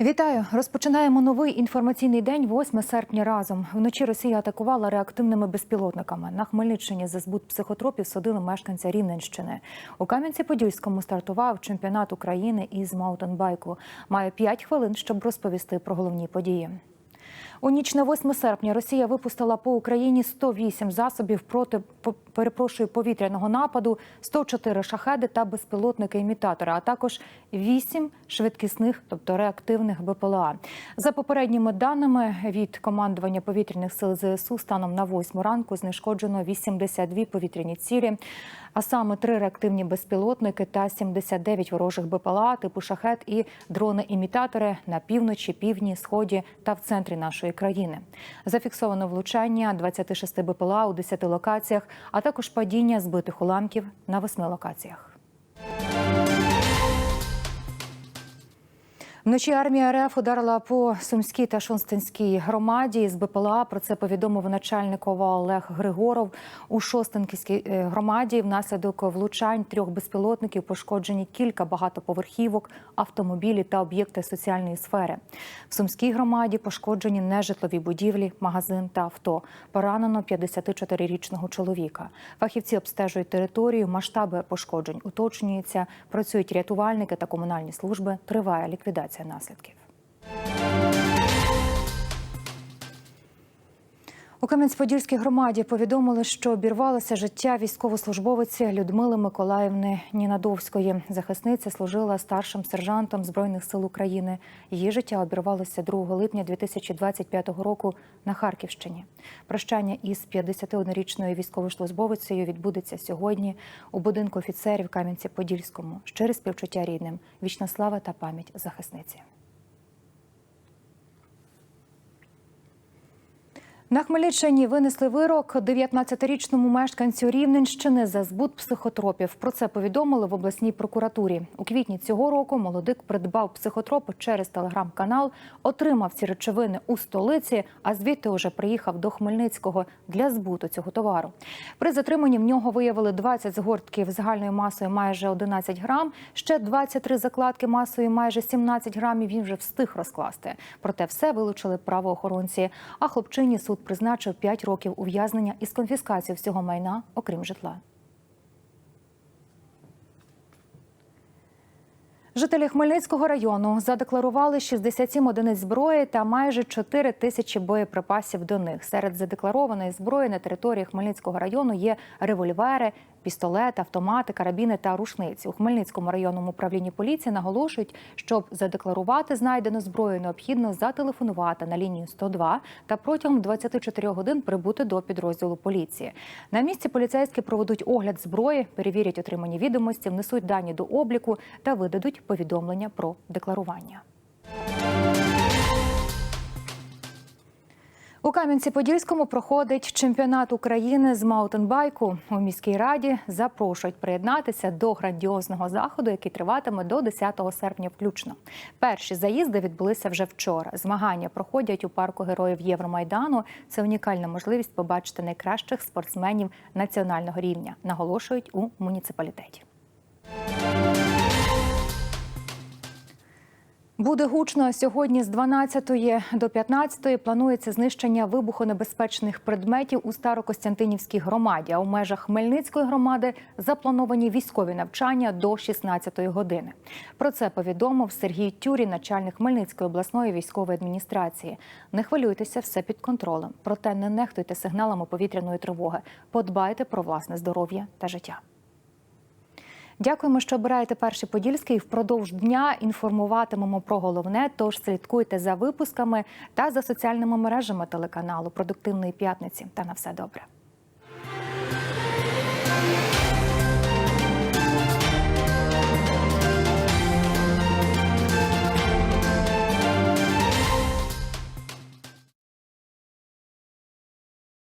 Вітаю! Розпочинаємо новий інформаційний день 8 серпня разом. Вночі Росія атакувала реактивними безпілотниками. На Хмельниччині за збут психотропів судили мешканця Рівненщини. У Кам'янці-Подільському стартував чемпіонат України із маутенбайку. Має 5 хвилин, щоб розповісти про головні події. У ніч на 8 серпня Росія випустила по Україні 108 засобів проти перепрошую повітряного нападу, 104 шахеди та безпілотники-імітатори, а також 8 швидкісних, тобто реактивних БПЛА. За попередніми даними від командування повітряних сил ЗСУ станом на 8 ранку знешкоджено 82 повітряні цілі, а саме 3 реактивні безпілотники та 79 ворожих БПЛА типу шахет і дрони-імітатори на півночі, півдні, сході та в центрі нашої країни. Зафіксовано влучання 26 БПЛА у 10 локаціях, а також падіння збитих уламків на 8 локаціях. Вночі армія РФ ударила по Сумській та Шостинській громаді з БПЛА. Про це повідомив начальник ОВА Олег Григоров. У Шостинській е, громаді внаслідок влучань трьох безпілотників пошкоджені кілька багатоповерхівок, автомобілі та об'єкти соціальної сфери. В Сумській громаді пошкоджені нежитлові будівлі, магазин та авто. Поранено 54-річного чоловіка. Фахівці обстежують територію, масштаби пошкоджень уточнюються. Працюють рятувальники та комунальні служби. Триває ліквідація наслідків. У Кам'янець-Подільській громаді повідомили, що обірвалося життя військовослужбовиці Людмили Миколаївни Нінадовської. Захисниця служила старшим сержантом Збройних сил України. Її життя обірвалося 2 липня 2025 року на Харківщині. Прощання із 51-річною військовослужбовицею відбудеться сьогодні у будинку офіцерів Кам'янці-Подільському. Щире співчуття рідним, вічна слава та пам'ять захисниці. На Хмельниччині винесли вирок 19-річному мешканцю Рівненщини за збут психотропів. Про це повідомили в обласній прокуратурі. У квітні цього року молодик придбав психотропи через телеграм-канал, отримав ці речовини у столиці, а звідти уже приїхав до Хмельницького для збуту цього товару. При затриманні в нього виявили 20 згортків загальною масою майже 11 грам, ще 23 закладки масою майже 17 грамів. Він вже встиг розкласти. Проте все вилучили правоохоронці. А хлопчині суд призначив 5 років ув'язнення із конфіскацією всього майна, окрім житла. Жителі Хмельницького району задекларували 67 одиниць зброї та майже 4 тисячі боєприпасів до них. Серед задекларованої зброї на території Хмельницького району є револьвери, пістолет, автомати, карабіни та рушниці. У Хмельницькому районному управлінні поліції наголошують, щоб задекларувати знайдену зброю, необхідно зателефонувати на лінію 102 та протягом 24 годин прибути до підрозділу поліції. На місці поліцейські проведуть огляд зброї, перевірять отримані відомості, внесуть дані до обліку та видадуть повідомлення про декларування. Кам'янці-Подільському проходить чемпіонат України з маутенбайку. У міській раді запрошують приєднатися до грандіозного заходу, який триватиме до 10 серпня включно. Перші заїзди відбулися вже вчора. Змагання проходять у парку героїв Євромайдану. Це унікальна можливість побачити найкращих спортсменів національного рівня, наголошують у муніципалітеті. Буде гучно сьогодні з 12 до 15 планується знищення вибухонебезпечних предметів у Старокостянтинівській громаді. А у межах Хмельницької громади заплановані військові навчання до 16 години. Про це повідомив Сергій Тюрі, начальник Хмельницької обласної військової адміністрації. Не хвилюйтеся, все під контролем. Проте не нехтуйте сигналами повітряної тривоги. Подбайте про власне здоров'я та життя. Дякуємо, що обираєте перший подільський. Впродовж дня інформуватимемо про головне. Тож слідкуйте за випусками та за соціальними мережами телеканалу Продуктивної п'ятниці. Та на все добре.